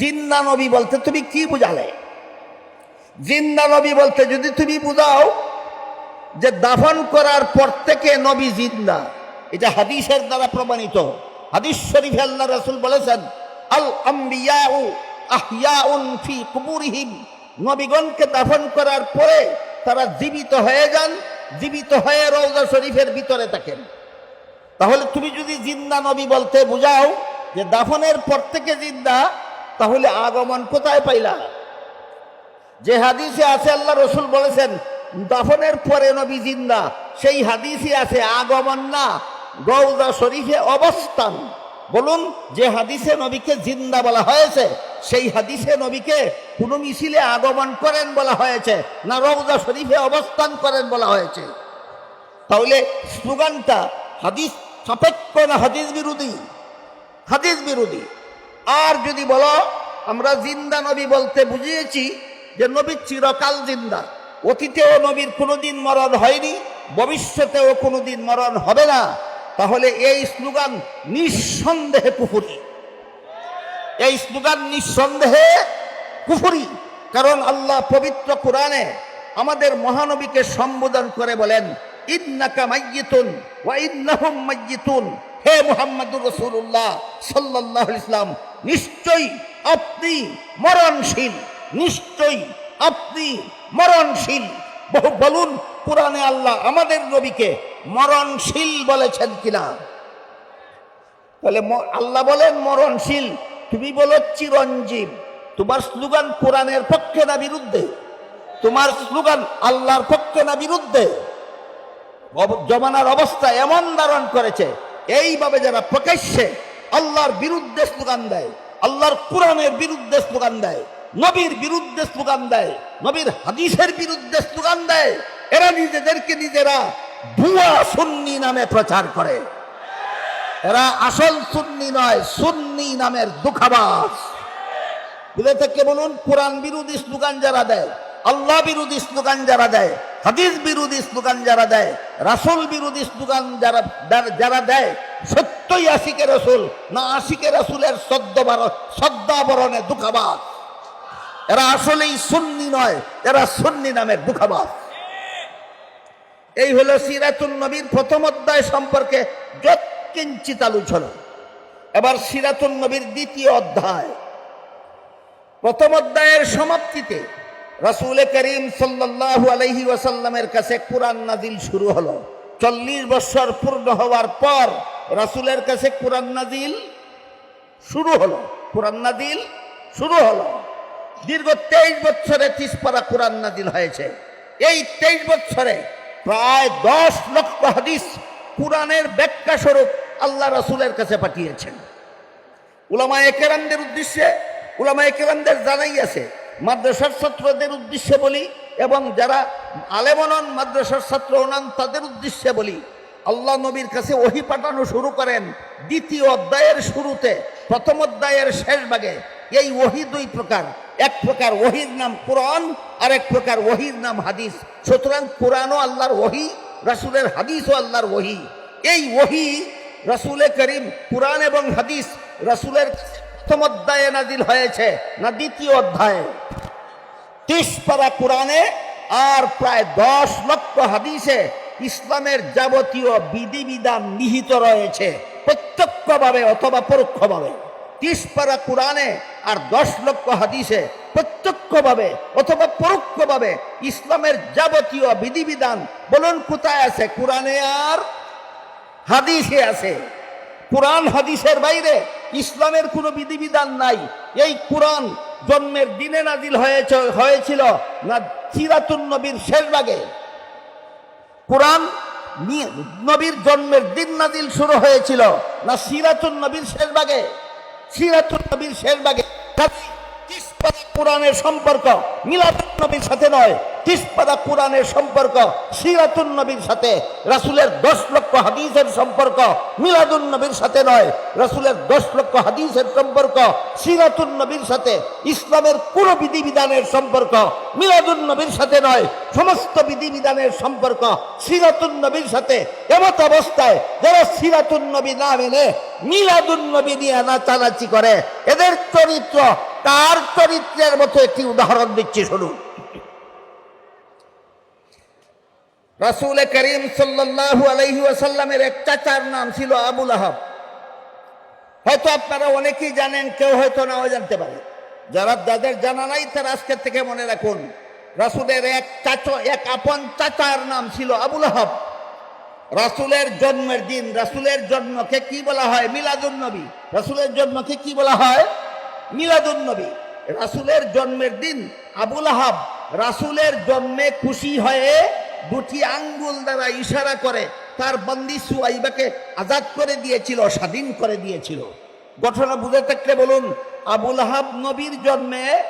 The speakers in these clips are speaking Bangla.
জিন্দা নবী বলতে তুমি কি বুঝালে? জিন্দা নবী বলতে যদি তুমি বুঝাও যে দাফন করার পর থেকে নবী জিন্দা এটা হাদিসের দ্বারা প্রমাণিত। হাদিস শরীফ আল্লাহ রাসূল বলেছেন, আল আম্বিয়াউ আহইয়াউন ফি কুবুরিহিম। নবীগণকে দাফন করার পরে তারা জীবিত হয়ে যান, জীবিত হয়ে রওজা শরীফের ভিতরে থাকেন। তাহলে তুমি যদি জিন্দা নবী বলতে বুঝাও যে দাফনের পর থেকে জিন্দা তাহলে আগমন কোথায় পাইলা? যে হাদিসে আছে আল্লাহ রসুল বলেছেন, দাফনের পরে নবী জিন্দা, সেই হাদিসে আছে আগমন না রওজা শরীফে অবস্থান। বলুন, যে হাদিসে নবীকে জিন্দা বলা হয়েছে, সেই হাদিসে নবীকে কোনো মিছিলে আগমন করেন বলা হয়েছে, না রওজা শরীফে অবস্থান করেন বলা হয়েছে। তাহলে স্লোগানটা হাদিস সাপেক্ষ না হাদিস বিরোধী? হাদিস বিরোধী। আর যদি বলো, আমরা জিন্দা নবী বলতে বুঝিয়েছি যে নবী চিরকাল জিন্দা। অতীতেও নবীর কোনোদিন মরণ হয়নি, ভবিষ্যতেও কোনোদিন মরণ হবে না। তাহলে এই স্লোগান নিঃসন্দেহে পুকুরি এই স্লোগান নিঃসন্দেহে কুফুরি। কারণ আল্লাহ পবিত্র কোরআনে আমাদের মহানবীকে সম্বোধন করে বলেন, ইন্নাকা মাইয়িতুন ওয়া ইন্নাহুম মাইয়িতুন। হে মুহাম্মদুর রাসূলুল্লাহ সাল্লাল্লাহু আলাইহি ইসলাম নিশ্চয়ই আপনি মরণশীল, নিশ্চয়ই আপনি মরণশীল। বহু বলুন কোরআনে আল্লাহ আমাদের নবীকে মরণশীল বলেছেন কিনা? তাহলে আল্লাহ বলেন মরণশীল, তুমি বলো চিরঞ্জীব। তোমার স্লোগান কোরআনের পক্ষে না বিরুদ্ধে? তোমার স্লোগান আল্লাহর পক্ষে না বিরুদ্ধে? জমানার অবস্থা এমন ধারণ করেছে এইভাবে যারা প্রকাশ্যে আল্লাহর বিরুদ্ধে স্লোগান দেয়, আল্লাহর কোরআনের বিরুদ্ধে স্লোগান দেয়, নবীর বিরুদ্ধে স্লোগান দেয়, নবীর হাদিসের বিরুদ্ধে স্লোগান দেয়, এরা নিজেদেরকে নিজেরা ভুয়া সুন্নি নামে প্রচার করে। এরা আসল সুন্নি নয়, সুন্নি নামের দুঃখাবাস বুঝে থেকে বলুন, কোরআন বিরোধী স্লোগান যারা দেয়, আল্লাহ বিরোধী স্লোগান যারা দেয়, হাদিস বিরোধী স্লোগান যারা দেয় রাসূল বিরোধী স্লোগান যারা যারা- দেয়, সত্যই আশিকে রসুল, না আশিকে রসুলের সদ্যাবরণে দুঃখাবাস এরা আসলেই সুন্নি নয়, এরা সুন্নি নামের দুঃখাবাস এই হলো সিরাতুল নবীর প্রথম অধ্যায় সম্পর্কে যত কিঞ্চিত আলোচনা। এবার সিরাতুল নবীর দ্বিতীয় অধ্যায়। প্রথম অধ্যায়ের সমাপ্তিতে রাসূল করিম সাল্লাল্লাহু আলাইহি ওয়াসাল্লামের কাছে কোরআন নাজিল শুরু হলো। চল্লিশ বছর পূর্ণ হওয়ার পর রাসূলের কাছে কোরআন নাজিল শুরু হলো। কোরআন নাজিল শুরু হলো। দীর্ঘ তেইশ বছরে তিসপাড়া কোরআন নাজিল হয়েছে। এই তেইশ বছরে প্রায় দশ লক্ষ হাদিস কোরআনের ব্যাখ্যা স্বরূপ আল্লাহ রাসূলের কাছে পাঠিয়েছেন। উলামা একেরামদের উদ্দেশ্যে উলামা একেরামদের জানাই আছে মাদ্রাসার ছাত্রদের উদ্দেশ্যে বলি এবং যারা আলেমনন মাদ্রাসার ছাত্র হনান তাদের উদ্দেশ্যে বলি, আল্লাহ নবীর কাছে ওহি পাঠানো শুরু করেন দ্বিতীয় অধ্যায়ের শুরুতে, প্রথম অধ্যায়ের শেষ ভাগে। এই ওহি দুই প্রকার, এক প্রকার ওহির নাম কোরআন আর এক প্রকার ওহির নাম হাদিস। সুতরাং কোরআনও আল্লাহর ওহি, রাসূলের হাদিসও আল্লাহর ওহি। এই ওহি রাসূলে করিম কোরআন এবং হাদিস রাসূলের প্রথম অধ্যায়ে নাজিল হয়েছে, না দ্বিতীয় অধ্যায়ে। তিস পারা কোরআনে আর প্রায় দশ লক্ষ হাদিসে ইসলামের যাবতীয় বিধিবিধান নিহিত রয়েছে, প্রত্যক্ষভাবে অথবা পরোক্ষভাবে। পারা কোরআনে আর দশ লক্ষ হাদিসে প্রত্যক্ষভাবে অথবা পরোক্ষভাবে ইসলামের যাবতীয় বিধিবিধান বলুন কোথায় আছে? কোরআনে আর হাদিসে আছে। কোরআন হাদিসের বাইরে ইসলামের কোনো বিধিবিধান নাই। এই কোরআন জন্মের দিনে নাজিল হয়েছে, হয়েছিল না চিরাতুন নবীর শেষ ভাগে? কোরআন নবীর জন্মের দিন নাজিল শুরু হয়েছিল না সিরাতুন নবীর শেষ ভাগে? সিরাতুন নবীর শেষ ভাগে? কোরআনের সম্পর্ক। মিলাদুল নবীর সাথে নয়, তিসপাদা কোরআনের সম্পর্ক, সিরাতুন নবীর সাথে। রাসুলের দশ লক্ষ হাদিসের সম্পর্ক মিলাদুন নবীর সাথে নয়, রাসুলের দশ লক্ষ হাদিসের সম্পর্ক সিরাতুন নবীর সাথে। ইসলামের পুরো বিধিবিধানের সম্পর্ক মিলাদুন নবীর সাথে নয়, সমস্ত বিধিবিধানের সম্পর্ক সিরাতুন নবীর সাথে। এমত অবস্থায় যারা সিরাতুন নবী না মেনে মিলাদুন নবী নিয়ে নাচানাচি করে, এদের চরিত্র তার চরিত্রের মতো একটি উদাহরণ দিচ্ছি, শুনুন। রাসূল করিম সাল্লাল্লাহু আলাইহি ওয়াসাল্লামের এক চাচার নাম ছিল আবুল আহাব। হয়তো আপনারা অনেকেই জানেন, কেউ হয়তো নাও জানতে পারে। যারা যাদের জানা নাই, তারা আজকের থেকে মনে রাখুন, রাসুলের এক চাচা, এক আপন চাচার নাম ছিল আবুল আহাব। রাসূলের জন্মের দিন, রাসূলের জন্মকে কি বলা হয়? মিলাদুন নবী। রাসূলের জন্মকে কি বলা হয়? মিলাদুন নবী রাসূলের জন্মের দিন আবুল আহাব রাসুলের জন্মে খুশি হয়ে দুটি আঙ্গুল দ্বারা ইশারা করে তার বন্দি সুয়াইবাকে আজাদ করে দিয়েছিল, স্বাধীন করে দিয়েছিল। ঘটনা বুঝে থাকলে বলুন, আবুল আহাব নবীর জন্মে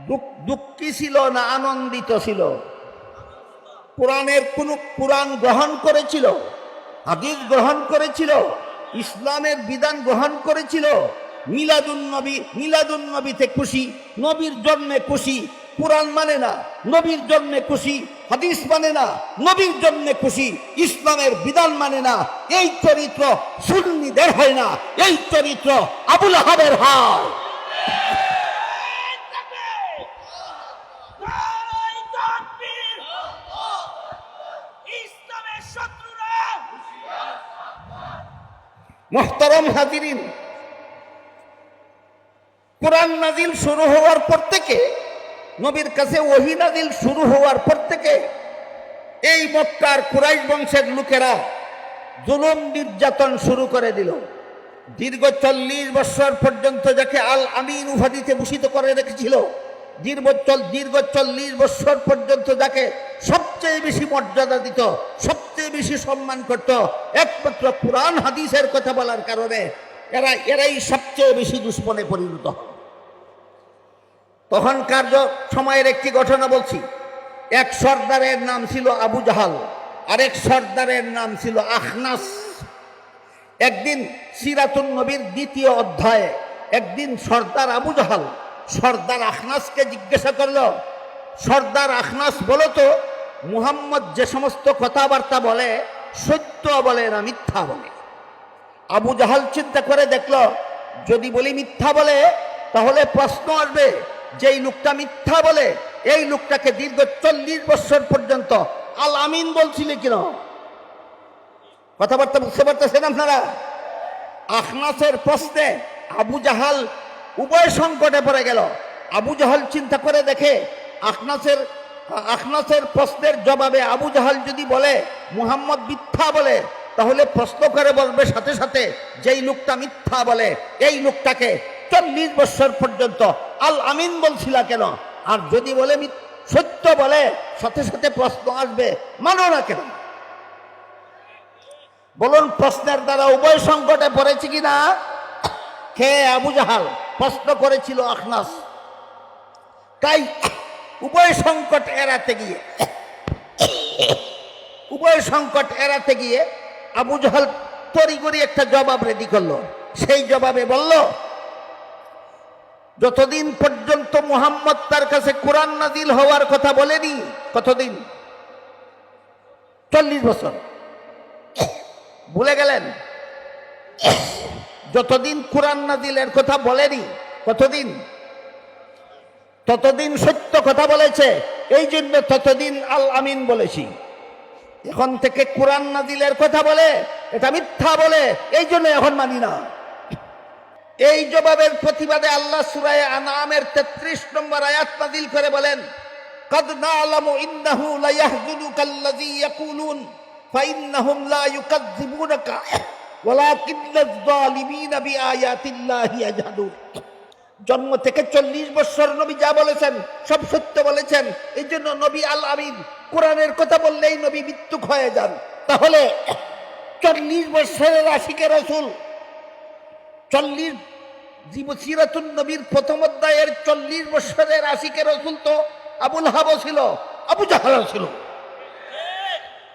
দুঃখ- দুঃখী ছিল না আনন্দিত ছিল? কোরআনের কোন কোরআন গ্রহণ করেছিল? হাদিস গ্রহণ করেছিল? ইসলামের বিধান গ্রহণ করেছিল? মিলাদুন নবী মিলাদুন নবীতে খুশি নবীর জন্মে খুশি কোরআন মানে না নবীর জন্মে খুশি হাদিস মানে না নবীর জন্মে খুশি ইসলামের বিধান মানে না এই চরিত্র সুন্নিদের হয় না এই চরিত্র আবুল আহাবের হয়! মোহতরম হাজিরিন কোরআন নাজিল শুরু হওয়ার পর থেকে, নবীর কাছে ওহি নাজিল শুরু হওয়ার পর থেকে, এই মক্কার কুরাইশ বংশের লোকেরা জুলুম নির্যাতন শুরু করে দিল। দীর্ঘ চল্লিশ বছর পর্যন্ত যাকে আল আমিন উপাধিতে ভূষিত করে রেখেছিল, দীর্ঘ দীর্ঘ চল্লিশ বছর পর্যন্ত যাকে সবচেয়ে বেশি মর্যাদা দিত, সবচেয়ে বেশি সম্মান করত, একমাত্র কোরআন হাদিসের কথা বলার কারণে এরা এরাই সবচেয়ে বেশি দুশ্মনে পরিণত হয়। তখনকার য- সময়ের একটি ঘটনা বলছি। এক সর্দারের নাম ছিল আবু জাহাল, আরেক সর্দারের নাম ছিল আখনাস। একদিন সিরাতুন নবীর দ্বিতীয় অধ্যায়ে একদিন সর্দার আবু জাহাল, সর্দার আখনাসকে জিজ্ঞাসা করল, সর্দার আখনাস, বলো তো, মুহাম্মদ যে সমস্ত কথাবার্তা বলে, সত্য বলে না মিথ্যা বলে? আবু জাহাল চিন্তা করে দেখল, যদি বলি মিথ্যা বলে, তাহলে প্রশ্ন আসবে যেই লোকটা মিথ্যা বলে, এই লোকটাকে দীর্ঘ চল্লিশ বছর পর্যন্ত আল আমিন বলছিলে কেন? কথাবার্তা বুঝতে পারতেছেন আপনারা? আখনাসের প্রশ্নে আবু জাহাল উভয় সংকটে পড়ে গেল। আবু জাহাল চিন্তা করে দেখে, আখনাসের আখনাসের প্রশ্নের জবাবে আবু জাহাল যদি বলে, মুহাম্মদ মিথ্যা বলে, তাহলে প্রশ্ন করে বলবে সাথে সাথে, যেই লোকটা মিথ্যা বলে, এই লোকটাকে চল্লিশ বছর পর্যন্ত আল আমিন বলছিল কেন? আর যদি বলে সত্য বলে, সাথে সাথে প্রশ্ন আসবে, মানো না কেন? বলুন, প্রশ্নের দ্বারা উভয় সংকটে পড়েছে কিনা কে আবু জাহাল? প্রশ্ন করেছিল আখনাস। তাই উভয় সংকট এড়াতে গিয়ে, উভয় সংকট এড়াতে গিয়ে আবু জাহাল তড়িগড়ি একটা জবাব রেডি করল। সেই জবাবে বলল যতদিন পর্যন্ত মোহাম্মদ তার কাছে কোরআন নাজিল হওয়ার কথা বলেনি কতদিন চল্লিশ বছর। ভুলে গেলেন? যতদিন কোরআন নাজিলের কথা বলেনি কতদিন ততদিন সত্য কথা বলেছে, এই জন্য ততদিন আল আমিন বলেছি। এখন থেকে কোরআন নাজিলের কথা বলে, এটা মিথ্যা বলে, এই জন্য এখন মানি না। এই জবাবের প্রতিবাদে আল্লাহ সুরায় আনামের তেত্রিশ নম্বর আয়াত নাজিল করে বলেন قد نعلم إنه ليحزنك الذي يقولون فإنهم لا يكذبونك ولكن الظالمين بآيات الله يجحدون জন্ম থেকে চল্লিশ বছর নবী যা বলেছেন সব সত্য বলেছেন এই জন্য নবী আল আমিন কোরআনের কথা বললেই নবী মৃত্যুক হয়ে যান তাহলে চল্লিশ বছরের আশিকে রসুল চল্লিশ সিরাতুন নবীর প্রথম অধ্যায়ের চল্লিশ বছরের আশিকে রসুল তো আবুল হাব ছিল, আবু জাহাল ছিল।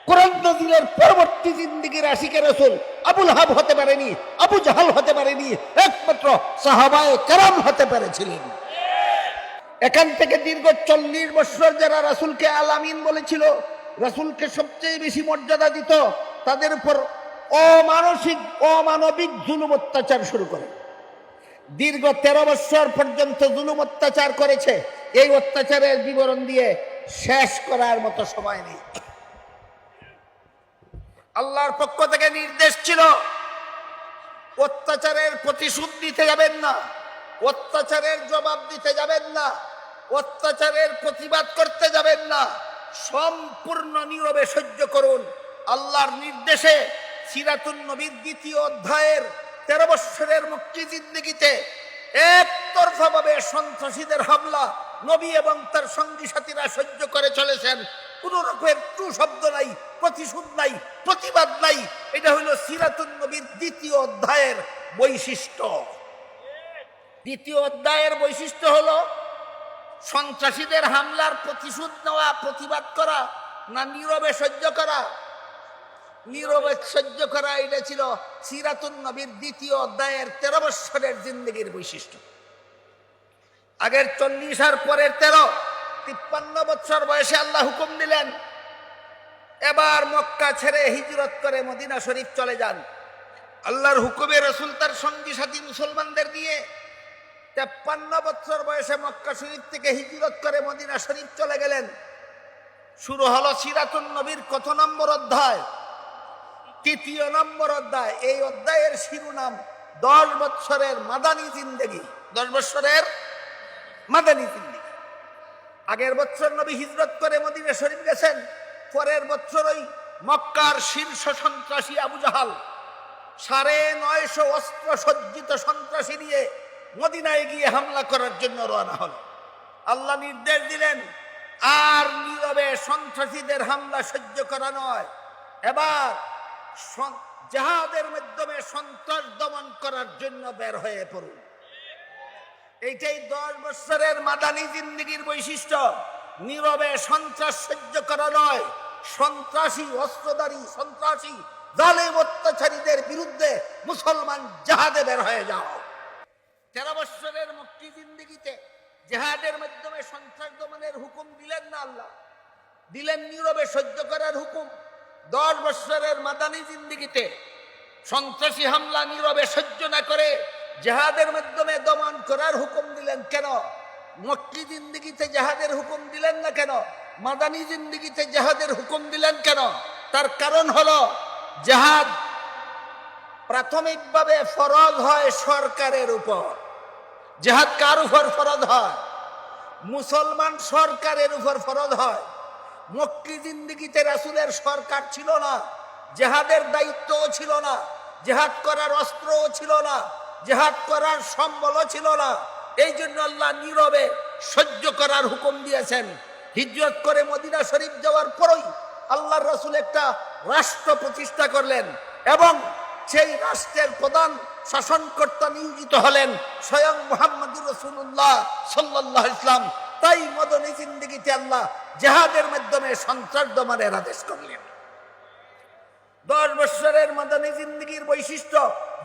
কোরআন নাজিলের পরবর্তী জিন্দিগির আশিকে রসুল আবুল হাব হতে পারেনি, আবু জাহাল হতে পারেনি, একমাত্র সাহাবায়ে কারাম হতে পেরেছিলেন। এখান থেকে দীর্ঘ চল্লিশ বছর যারা রাসুলকে আলামিন বলেছিল, রাসুলকে সবচেয়ে বেশি মর্যাদা দিত, তাদের উপর অমানসিক, অমানবিক জুলুম অত্যাচার শুরু করে। দীর্ঘ তেরো বছর পর্যন্ত জুলুম অত্যাচার করেছে। এই অত্যাচারের বিবরণ দিয়ে শেষ করার মতো সময় নেই। আল্লাহর পক্ষ থেকে নির্দেশ ছিল, অত্যাচারের প্রতিশোধ দিতে যাবেন না, অত্যাচারের জবাব দিতে যাবেন না, অত্যাচারের প্রতিবাদ করতে যাবেন না। সম্পূর্ণ নীরবে সহ্য করুন। আল্লাহর নির্দেশে সিরাতুন নবীর দ্বিতীয় অধ্যায়ের তেরো বৎসরের মুক্তি জিন্দিগিতে একতরফা ভাবে সন্ত্রাসীদের হামলা নবী এবং তার সঙ্গী সাথীরা সহ্য করে চলেছেন। কোন রকমের টু শব্দ নাই, প্রতিশোধ নাই, প্রতিবাদ নাই। এটা হলো সিরাতুন নবীর দ্বিতীয় অধ্যায়ের বৈশিষ্ট্য। দ্বিতীয় অধ্যায়ের বৈশিষ্ট্য হলো সন্ত্রাসীদের হামলার প্রতিশোধ নেওয়া, প্রতিবাদ করা, না নীরবে সহ্য করা নীরবে করা, এটা ছিল সিরাতুন নবীর দ্বিতীয় অধ্যায়ের তেরো বৎসরের জিন্দগির বৈশিষ্ট্য। আগের চল্লিশ আর পরের তেরো, তিপ্পান্ন বৎসর বয়সে আল্লাহ হুকুম দিলেন, এবার মক্কা ছেড়ে হিজরত করে মদিনা শরীফ চলে যান। আল্লাহর হুকুমে রসুল তার সঙ্গী সাথী মুসলমানদের দিয়ে তেপ্পান্ন বছর বয়সে মক্কা শরীফ থেকে হিজরত করে মদিনা শরীফ চলে গেলেন। শুরু হলো সিরাতুন নবীর কত নম্বর অধ্যায়? তৃতীয় নম্বর অধ্যায়। এই অধ্যায়ের শিরোনাম, দশ বৎসরের মাদানী জিন্দেগি। দশ বৎসরের মাদানী জিন্দেগি। আগের বছর নবী হিজরত করে মদিনা শরীফ গেছেন, পরের বছর ওই মক্কার শীর্ষ সন্ত্রাসী আবু জাহাল। সাড়ে নয়শো অস্ত্র সজ্জিত সন্ত্রাসী নিয়ে মদিনায় গিয়ে হামলা করার জন্য রওনা হল। আল্লাহ নির্দেশ দিলেন, আর নীরবে সন্ত্রাসীদের হামলা সহ্য করা নয়। এবার জাহাদের মাধ্যমে সন্ত্রাস দমন করার জন্য বের হয়ে পড়ুন। এইটাই দশ বছরের মাদানী জিন্দিগির বৈশিষ্ট্য। নীরবে সন্ত্রাস সহ্য করা নয়। সন্ত্রাসী, অস্ত্রধারী, সন্ত্রাসী, জালেম অত্যাচারীদের বিরুদ্ধে মুসলমান জাহাদে বের হয়ে যাও। তেরো বৎসরের মুক্তি জিন্দিগিতে জেহাদের মাধ্যমে সন্ত্রাস দমনের হুকুম দিলেন না আল্লাহ। দিলেন নীরবে সহ্য করার হুকুম। দশ বৎসরের মাদানী জিন্দিগিতে সন্ত্রাসী হামলা নীরবে সহ্য না করে জেহাদের মাধ্যমে দমন করার হুকুম দিলেন কেন? মক্কি জিন্দিগিতে জেহাদের হুকুম দিলেন না কেন? মাদানী জিন্দিগিতে জেহাদের হুকুম দিলেন কেন? তার কারণ হলো জেহাদ প্রাথমিকভাবে ফরজ হয় সরকারের উপর। জেহাদ কার উপর ফরজ হয়? মুসলমান সরকারের উপর ফরজ হয়। মক্কি জিন্দিগিতে রাসুলের সরকার ছিল না, জেহাদের দায়িত্বও ছিল না, জেহাদ করার অস্ত্রও ছিল না, জেহাদ করার সম্বলও ছিল না। এই জন্য আল্লাহ নীরবে সহ্য করার হুকুম দিয়েছেন। হিজরত করে মদিনা শরীফ যাওয়ার পরই আল্লাহর রসুল একটা রাষ্ট্র প্রতিষ্ঠা করলেন এবং সেই রাষ্ট্রের প্রধান শাসনকর্তা নিয়োজিত হলেন, স্বয়ং মোহাম্মদুর রসুল্লাহ সাল্লাহ ইসলাম তাই মদনী জিন্দিগিতে আল্লাহ জেহাদের মাধ্যমে সন্ত্রাস দমনের আদেশ করলেন। দশ বৎসরের মদনী জিন্দিগির বৈশিষ্ট্য,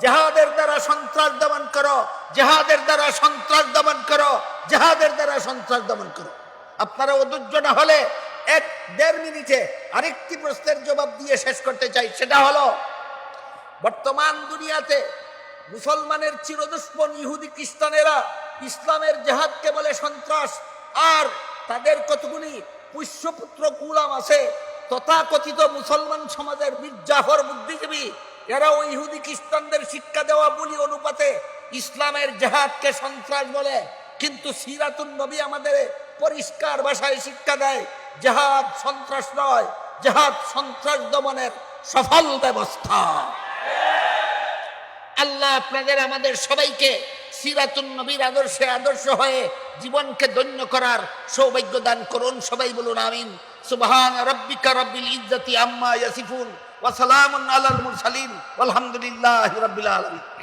জেহাদের দ্বারা সন্ত্রাস দমন করো, জেহাদের দ্বারা সন্ত্রাস দমন করো, জেহাদের দ্বারা সন্ত্রাস দমন করো। আপনারা অধৈর্য না হলে এক দেড় মিনিটে আরেকটি প্রশ্নের জবাব দিয়ে শেষ করতে চাই, সেটা হলো, বর্তমান দুনিয়াতে মুসলমানের চিরদুশ্মন ইহুদি খ্রিস্টানেরা ইসলামের জেহাদকে বলে সন্ত্রাস আর তাদের কতগুলি পুষ্যপুত্র কুলাম আছে, তথাকথিত মুসলমান সমাজের বীর জাফর বুদ্ধিজীবী এরা ওই ইহুদি খ্রিস্টানদের শিক্ষা দেওয়া বলি অনুপাতে ইসলামের জেহাদকে সন্ত্রাস বলে। কিন্তু সিরাতুন নবী আমাদের পরিষ্কার ভাষায় শিক্ষা দেয়, জেহাদ সন্ত্রাস নয়, জেহাদ সন্ত্রাস দমনের সফল ব্যবস্থা। আল্লাহ আপনাদের, আমাদের সবাইকে সিরাতুন নবীর আদর্শে আদর্শ হয়ে জীবনকে ধন্য করার সৌভাগ্য দান করুন, সবাই বলুন আমিন। সুবহান রব্বিকা রব্বিল ইজ্জতি আম্মা ইয়াসিফুন ওয়া সালামুন আলাল মুরসালিন। আলহামদুলিল্লাহি রাব্বিল আলামিন।